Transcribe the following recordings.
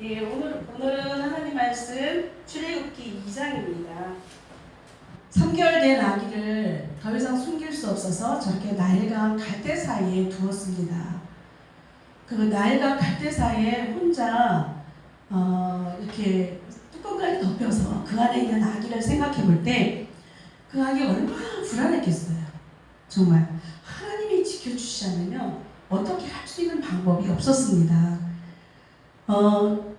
예, 오늘, 오늘은 하나님 말씀 출애굽기 2장입니다. 3개월 된 아기를 더 이상 숨길 수 없어서 저렇게 나일과 갈대 사이에 두었습니다. 그 나일과 갈대 사이에 혼자 어, 이렇게 뚜껑까지 덮여서 그 안에 있는 아기를 생각해 볼 때 그 아기가 얼마나 불안했겠어요. 정말 하나님이 지켜주시지 않으면 어떻게 할 수 있는 방법이 없었습니다. 어,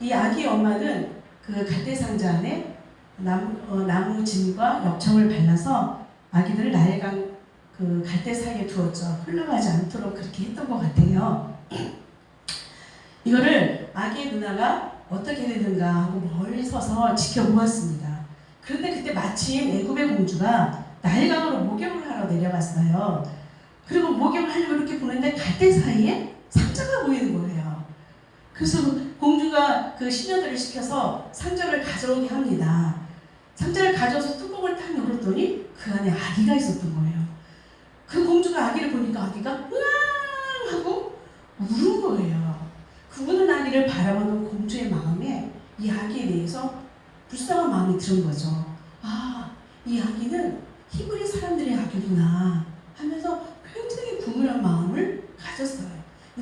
이 아기 엄마는 그 갈대 상자 안에 나무, 어, 나무 짐과 엽청을 발라서 아기들을 나일강 그 갈대 사이에 두었죠. 흘러가지 않도록 그렇게 했던 것 같아요. 이거를 아기의 누나가 어떻게 되는가 하고 멀리 서서 지켜보았습니다. 그런데 그때 마침 애굽의 공주가 나일강으로 목욕을 하러 내려갔어요. 그리고 목욕을 하려고 이렇게 보는데 갈대 사이에 상자가 보이는 거예요. 그래서 공주가 그 시녀들을 시켜서 상자를 가져오게 합니다. 상자를 가져와서 뚜껑을 탁 열었더니 그 안에 아기가 있었던 거예요. 그 공주가 아기를 보니까 아기가 으앙 하고 우는 거예요. 그 우는 아기를 바라보는 공주의 마음에 이 아기에 대해서 불쌍한 마음이 드는 거죠. 아, 이 아기는 히브리 사람들의 아기구나 하면서 굉장히 분분한 마음을 가졌어요.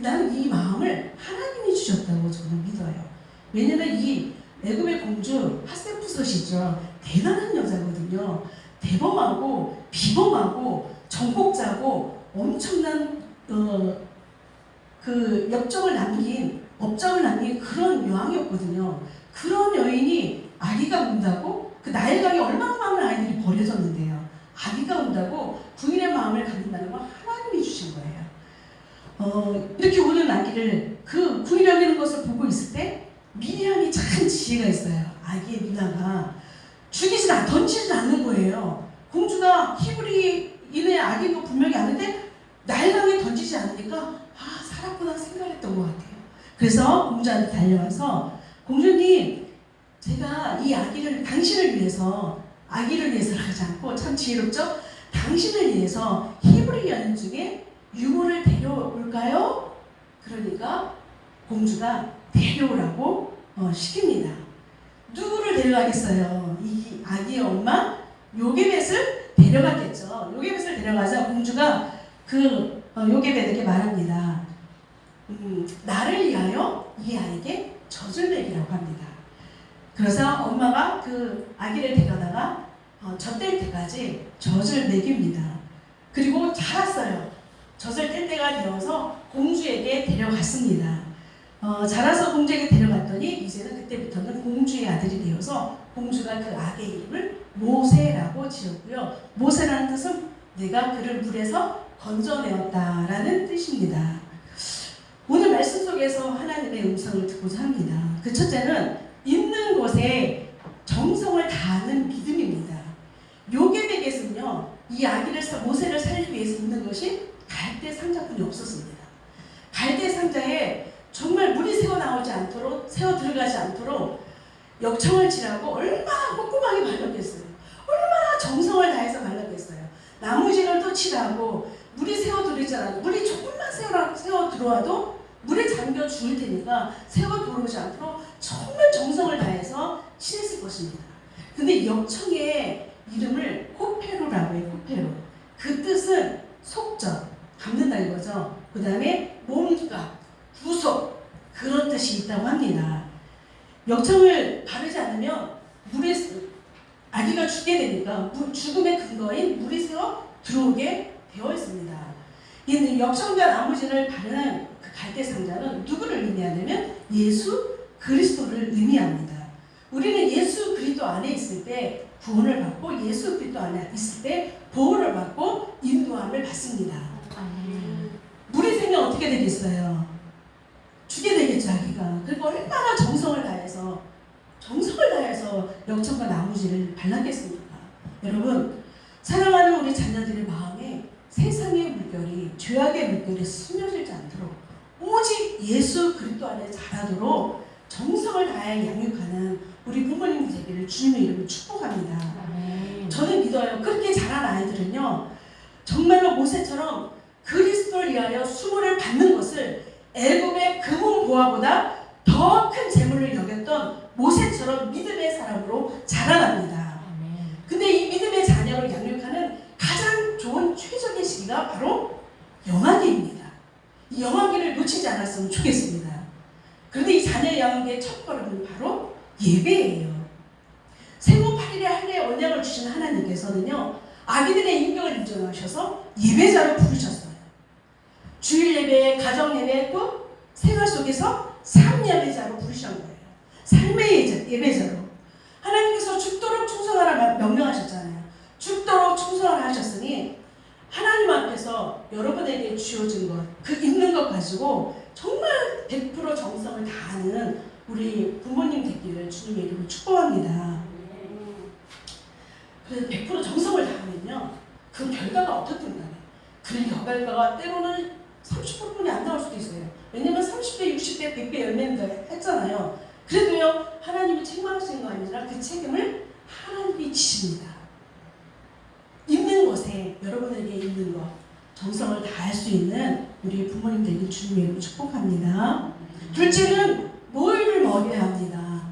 나는 이 마음을 하나님이 주셨다고 저는 믿어요. 왜냐면 이 애굽의 공주 하세푸섯이죠. 대단한 여자거든요. 대범하고 비범하고 정복자고 엄청난 어, 그 역정을 남긴 업적을 남긴 그런 여왕이었거든요. 그런 여인이 아기가 운다고 그 나일강에 얼마나 많은 아이들이 버려졌는데요. 아기가 운다고 부인의 마음을 갖는다는 건 하나님이 주신 거예요. 어, 이렇게 우는 아기를 그 구이 여기는 것을 보고 있을 때 미리암이 참 지혜가 있어요. 아기의 누나가 죽이진 않, 던지진 않는 거예요. 공주가 히브리인의 아기인 거 분명히 아는데 날강에 던지지 않으니까 아 살았구나 생각했던 것 같아요. 그래서 공주한테 달려와서 공주님 제가 이 아기를 당신을 위해서 아기를 위해서 하지 않고 참 지혜롭죠? 당신을 위해서 히브리 여인 중에 유모를 데려올까요? 그러니까 공주가 데려오라고 어, 시킵니다. 누구를 데려가겠어요? 이 아기의 엄마 요게벳을 데려갔겠죠. 요게벳을 데려가자 공주가 그 어, 요게벳에게 말합니다. 음, 나를 위하여 이 아이에게 젖을 먹이라고 합니다. 그래서 엄마가 그 아기를 데려다가 어, 젖될 때까지 젖을 먹입니다. 그리고 자랐어요. 젖을 뗄 때가 되어서 공주에게 데려갔습니다. 어, 자라서 공주에게 데려갔더니 이제는 그때부터는 공주의 아들이 되어서 공주가 그 아기의 이름을 모세라고 지었고요. 모세라는 뜻은 내가 그를 물에서 건져내었다라는 뜻입니다. 오늘 말씀 속에서 하나님의 음성을 듣고자 합니다. 그 첫째는 있는 곳에 정성을 다하는 믿음입니다. 요게백에서는요, 이 아기를 사- 모세를 살리기 위해서 있는 것이 갈대 상자뿐이 없었습니다. 갈대 상자에 정말 물이 새어 나오지 않도록 새어 들어가지 않도록 역청을 칠하고 얼마나 꼼꼼하게 발랐겠어요. 얼마나 정성을 다해서 발랐겠어요. 나무진을 칠하고 물이 새어 들어오지 않아도 물이 조금만 새어, 새어 들어와도 물에 잠겨 죽을 테니까 새어 들어오지 않도록 정말 정성을 다해서 칠했을 것입니다. 근데 역청의 이름을 코페로라고 해요. 코페로. 그 뜻은 속전, 감는다 이거죠. 그 다음에 몸값, 구속 그런 뜻이 있다고 합니다. 역청을 바르지 않으면 물에 아기가 죽게 되니까 물- 죽음의 근거인 물이 새어 들어오게 되어 있습니다. 이 역청과 나무진을 바르는 그 갈대 상자는 누구를 의미하냐면 예수 그리스도를 의미합니다. 우리는 예수 그리스도 안에 있을 때 구원을 받고 예수 그리스도 안에 있을 때 보호를 받고 인도함을 받습니다. 물이 새면 어떻게 되겠어요? 죽게 되겠죠, 아기가. 그리고 얼마나 정성을 다해서, 정성을 다해서 역청과 나무지를 발랐겠습니까? 여러분, 사랑하는 우리 자녀들의 마음에 세상의 물결이, 죄악의 물결이 스며들지 않도록 오직 예수 그리스도 안에 자라도록 정성을 다해 양육하는 우리 부모님 되기를 주님의 이름으로 축복합니다. 저는 믿어요. 그렇게 자란 아이들은요, 정말로 모세처럼 그리스도를 위하여 수모를 받는 것을 애굽의 금은 노아보다 더 큰 재물을 여겼던 모세처럼 믿음의 사람으로 자라납니다. 아멘. 근데 이 믿음의 자녀를 양육하는 가장 좋은 최적의 시기가 바로 영아기입니다. 이 영아기를 놓치지 않았으면 좋겠습니다. 그런데 이 자녀 양육의 첫 걸음은 예배예요. 생후 8일에 할례 언약을 주신 하나님께서는요, 아기들의 인격을 인정하셔서 예배자로 부르셨어요. 주일 예배, 가정 예배, 또 생활 속에서 삶 예배자로 부르신 거예요. 삶의 예배- 예배자로. 하나님께서 죽도록 충성하라 명령하셨잖아요. 죽도록 충성하라 하셨으니 하나님 앞에서 여러분에게 주어진 것, 그 있는 것 가지고 정말 100% 정성을 다하는 우리 부모님 되기를 주님의 이름으로 축복합니다. 그래서 100% 정성을 다하면요. 그 결과가 어떻든 간에 그 결과가 때로는 30%뿐이 안 나올 수도 있어요. 왜냐면 30배, 60배, 100배 열매인다 했잖아요. 그래도요, 하나님이 책망하시는 거 아니라 그 책임을 하나님이 지십니다. 있는 것에 여러분에게 있는 것, 정성을 다할 수 있는 우리 부모님 되길 주님의 축복합니다. 둘째는 모유를 먹여야 합니다.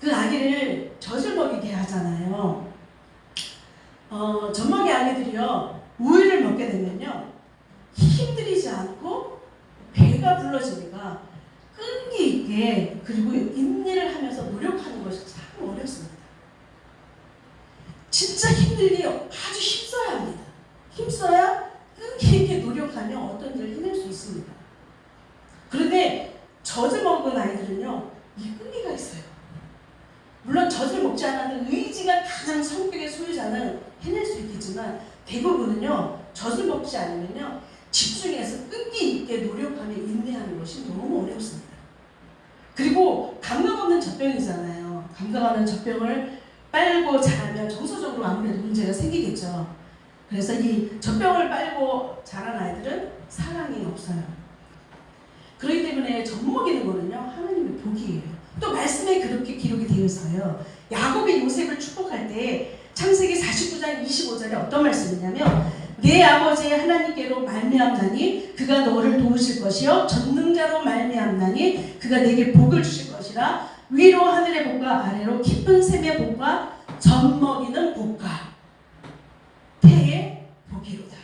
그 아기를 젖을 먹이게 하잖아요. 어, 젖먹이 아기들이요, 우유를 먹게 되면요, 힘들이지 않고 배가 불러지니까 끈기 있게 그리고 인내를 하면서 노력하는 것이 참 어렵습니다. 진짜 힘들게 아주 힘써야 합니다. 힘써야 끈기 있게 노력하면 어떤 일을 해낼 수 있습니다. 그런데 젖을 먹은 아이들은요, 이 끈기가 있어요. 물론 젖을 먹지 않아도 의지가 강한 성격의 소유자는 해낼 수 있겠지만 대부분은요, 젖을 먹지 않으면요, 집중해서 끈기 있게 노력하며 인내하는 것이 너무 어렵습니다. 그리고 감각 없는 젖병이잖아요. 감각 없는 젖병을 빨고 자라면 정서적으로 아무래도 문제가 생기겠죠. 그래서 이 젖병을 빨고 자란 아이들은 사랑이 없어요. 그렇기 때문에 젖 먹이는 거는요 하나님의 복이에요. 또 말씀에 그렇게 기록이 되어 있어요. 야곱이 요셉을 축복할 때 창세기 49장 25절에 어떤 말씀이냐면 내 아버지의 하나님께로 말미암나니 그가 너를 도우실 것이요 전능자로 말미암나니 그가 내게 복을 주실 것이라 위로 하늘의 복과 아래로 깊은 샘의 복과 젖 먹이는 복과 태의 복이로다.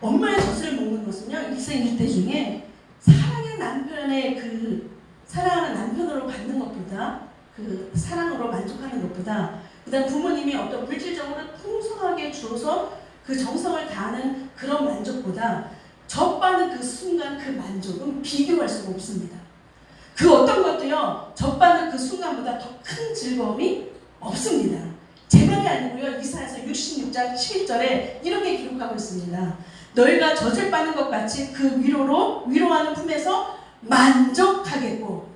엄마의 젖을 먹는 것은요 일생 일대 중에 사랑의 남편의 그 사랑하는 남편으로 받는 것보다 그 사랑으로 만족하는 것보다 그다음 부모님이 어떤 물질적으로 풍성하게 주어서 그 정성을 다하는 그런 만족보다 젖바는 그 순간 그 만족은 비교할 수가 없습니다. 그 어떤 것도요 젖바는 그 순간보다 더 큰 즐거움이 없습니다. 제 말이 아니고요 이사에서 66장 11절에 이렇게 기록하고 있습니다. 너희가 젖을 빠는 것 같이 그 위로로 위로하는 품에서 만족하겠고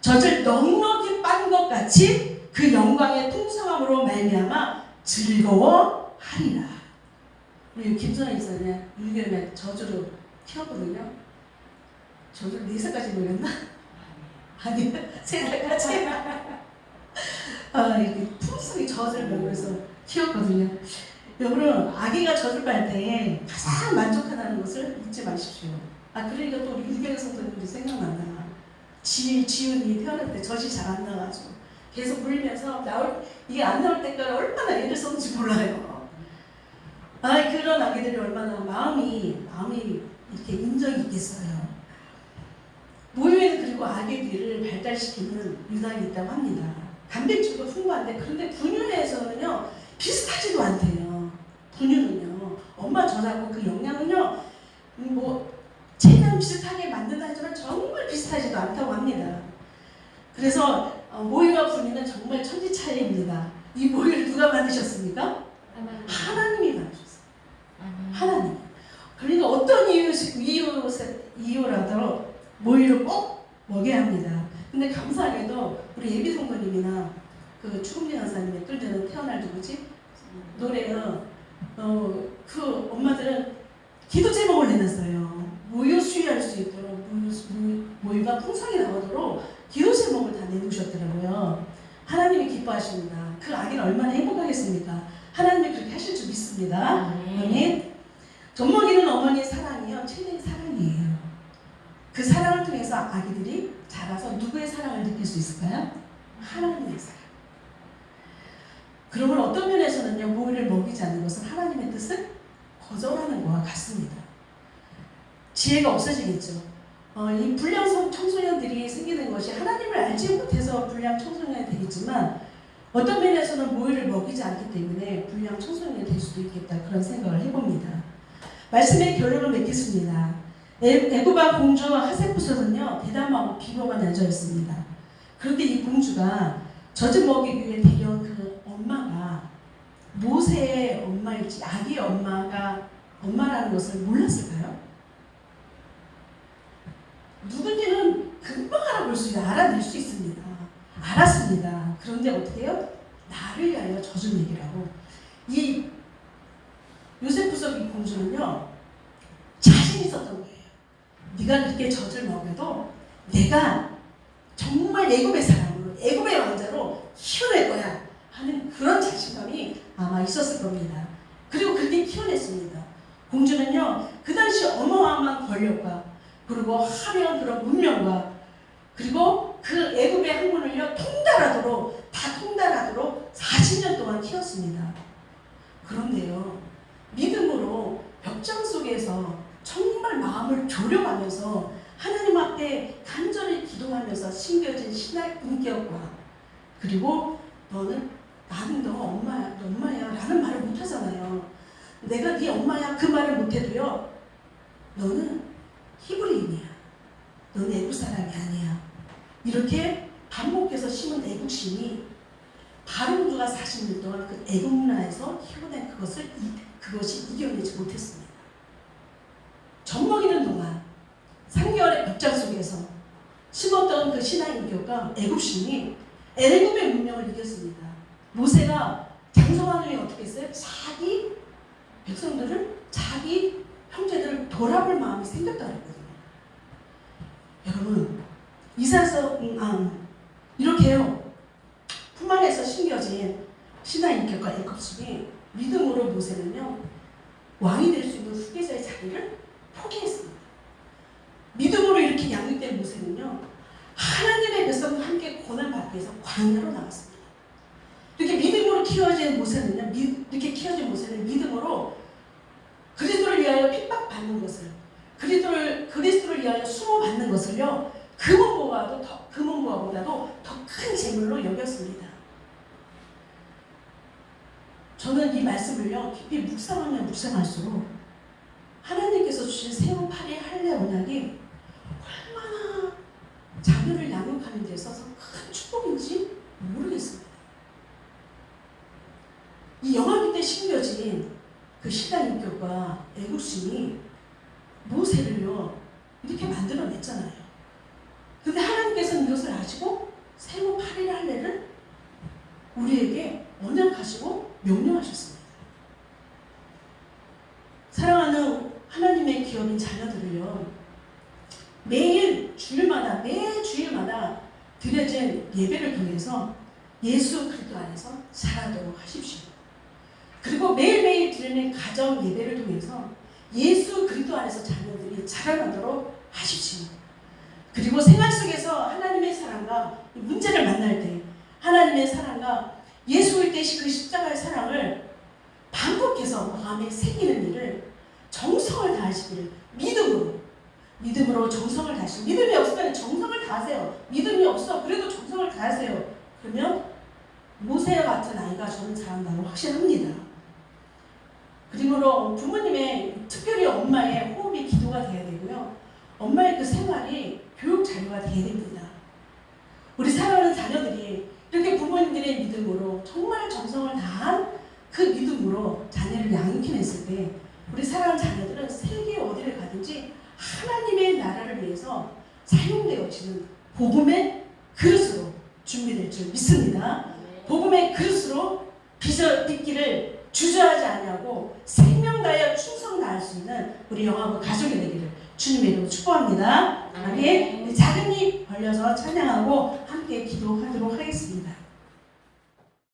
젖을 넉넉히 빤것 같이 그 영광의 풍성함으로 말미암아 즐거워하리라. 우리 김선아 이사는 유경에 젖으로 키웠거든요. 젖을 네 살까지 먹였나? 아니 세 살까지. 아 이렇게 풍성히 젖을 먹여서 키웠거든요. 여러분 아기가 젖을 빨때 가장 만족하다는 것을 잊지 마십시오. 아 그러니까 또 우리 유경 성도님들이 생각난다. 지 지훈이 태어날 때 젖이 잘 안 나가지고 계속 물면서 나올 이게 안 나올 때까지 얼마나 애를 썼는지 몰라요. 아 그런 아기들이 얼마나 마음이 마음이 이렇게 인정이 있겠어요. 모유에는 그리고 아기들을 발달시키는 유산이 있다고 합니다. 단백질도 풍부한데 그런데 분유에서는요 비슷하지도 않대요. 분유는요 엄마 젖하고 그 영양은요 음, 뭐 최대한 비슷하게 만든다 하지만 정말 비슷하지도 않다고 합니다. 그래서 어, 모유와 분유는 정말 천지 차이입니다. 이 모유를 누가 만드셨습니까? 하나님. 하나님이 만드셨어요. 하나님. 그러니까 어떤 이유, 이유, 이유라도 모유를 꼭 먹여야 합니다. 근데 감사하게도 우리 예비 성도님이나 그 추금리 강사님의 뚫리는 태어날 누구지? 노래는 어, 그 엄마들은 기도 제목을 내놨어요. 모유 수유할 수 있도록 모유, 모유 가 풍성히 나오도록 기도 제목을 다 내놓으셨더라고요. 하나님이 기뻐하십니다. 그 아기는 얼마나 행복하겠습니까? 하나님이 그렇게 하실 줄 믿습니다. 아멘. 아멘. 젖먹이는 어머니의 사랑이요 최대의 사랑이에요. 그 사랑을 통해서 아기들이 자라서 누구의 사랑을 느낄 수 있을까요? 하나님의 사랑. 그러면 어떤 면에서는요, 모이를 먹이지 않는 것은 하나님의 뜻을 거절하는 것과 같습니다. 지혜가 없어지겠죠. 어, 이 불량 성- 청소년들이 생기는 것이 하나님을 알지 못해서 불량 청소년이 되겠지만 어떤 면에서는 모이를 먹이지 않기 때문에 불량 청소년이 될 수도 있겠다 그런 생각을 해봅니다. 말씀의 결론을 맺겠습니다. 애- 애굽아 공주 하세푸서는요 대담하고 비범한 여자였습니다. 그런데 이 공주가 젖을 먹이기 위해 데려온 그 엄마가 모세의 엄마일지 아기의 엄마가 엄마라는 것을 몰랐을까요? 누군지는 금방 알아볼 수 있어요. 알아낼 수 있습니다. 알았습니다. 그런데 어떻게 해요? 나를 위하여 젖을 먹이라고. 이 요세프석 이 공주는요, 자신 있었던 거예요. 네가 그렇게 젖을 먹여도 내가 정말 애굽의 사람으로, 애굽의 왕자로 키워낼 거야 하는 그런 자신감이 아마 있었을 겁니다. 그리고 그렇게 키워냈습니다. 공주는요, 그 당시 어마어마한 권력과 그리고 화려한 그런 문명과 그리고 그 애굽의 학문을요 통달하도록 다 통달하도록 40년 동안 키웠습니다. 그런데요 믿음으로 벽장 속에서 정말 마음을 졸여가면서 하나님 앞에 간절히 기도하면서 심겨진 신앙 인격과 그리고 너는 나는 너 엄마야 너 엄마야 라는 말을 못하잖아요. 내가 네 엄마야 그 말을 못해도요 너는 히브리인이야. 넌 애국 사람이 아니야. 이렇게 반복해서 심은 애국심이 바로우주가 40년 동안 그 애국 문화에서 희원한 그것을 이, 그것이 이겨내지 못했습니다. 젖먹이는 동안 3개월의 벽장 속에서 심었던 그 신앙 인격과 애국심이 애굽의 문명을 이겼습니다. 모세가 후에 어떻게 했어요? 자기 백성들을 자기 형제들을 돌아볼 마음이 생겼다 그랬거든요. 여러분 이사서 음, 아, 이렇게요. 품 안에서 심겨진 신화 인격과 애굽심이 믿음으로 모세는요 왕이 될 수 있는 후계자의 자리를 포기했습니다. 믿음으로 이렇게 양육된 모세는요 하나님의 백성과 함께 고난 받기 위해서 광야로 나갔습니다. 키워진 모세는요 미- 이렇게 키워진 모세는 믿음으로 그리스도를 위하여 핍박받는 것을 그리스도를 그리스도를 위하여 수모받는 것을요 금은보화도 더 금은보화보다도 더 큰 재물로 여겼습니다. 저는 이 말씀을요 깊이 묵상하면 묵상할수록 하나님께서 주신 파리 할례 언약이 얼마나 자녀를 양육하는 데 있어서 큰 축복인지 모르겠습니다. 이 영화기 때 심겨진 그 신앙 인격과 애국심이 모세를요 이렇게 만들어냈잖아요. 근데 하나님께서는 이것을 아시고 새로 8일 할례를 우리에게 언약하시고 명령하셨습니다. 사랑하는 하나님의 기업인 자녀들을요 매일 주일마다 매 주일마다 드려진 예배를 통해서 예수 그리스도 안에서 살아도록 하십시오. 그리고 매일매일 드리는 가정 예배를 통해서 예수 그리스도 안에서 자녀들이 자라나도록 하십시오. 그리고 생활 속에서 하나님의 사랑과 문제를 만날 때 하나님의 사랑과 예수일 때그 십자가의 사랑을 반복해서 마음에 새기는 일을 정성을 다하시기를 믿음으로 믿음으로 정성을 다하시고 믿음이 없으면 정성을 다하세요. 믿음이 없어 그래도 정성을 다하세요. 그러면 모세와 같은 아이가 저는 자란다고 확신합니다. 그러므로 부모님의 특별히 엄마의 호흡이 기도가 돼야 되고요. 엄마의 그 생활이 교육 자료가 돼야 됩니다. 우리 사랑하는 자녀들이 이렇게 부모님들의 믿음으로 정말 정성을 다한 그 믿음으로 자녀를 양육해냈을 때 우리 사랑하는 자녀들은 세계 어디를 가든지 하나님의 나라를 위해서 사용되어지는 복음의 그릇으로 준비될 줄 믿습니다. 복음의 그릇으로 빚어 빚기를 주저하지 아니하고 생명 다하여 충성 다할 수 있는 우리 영화부 가족이 되기를 주님의 이름으로 축복합니다. 아멘. 작은 입 벌려서 찬양하고 함께 기도하도록 하겠습니다.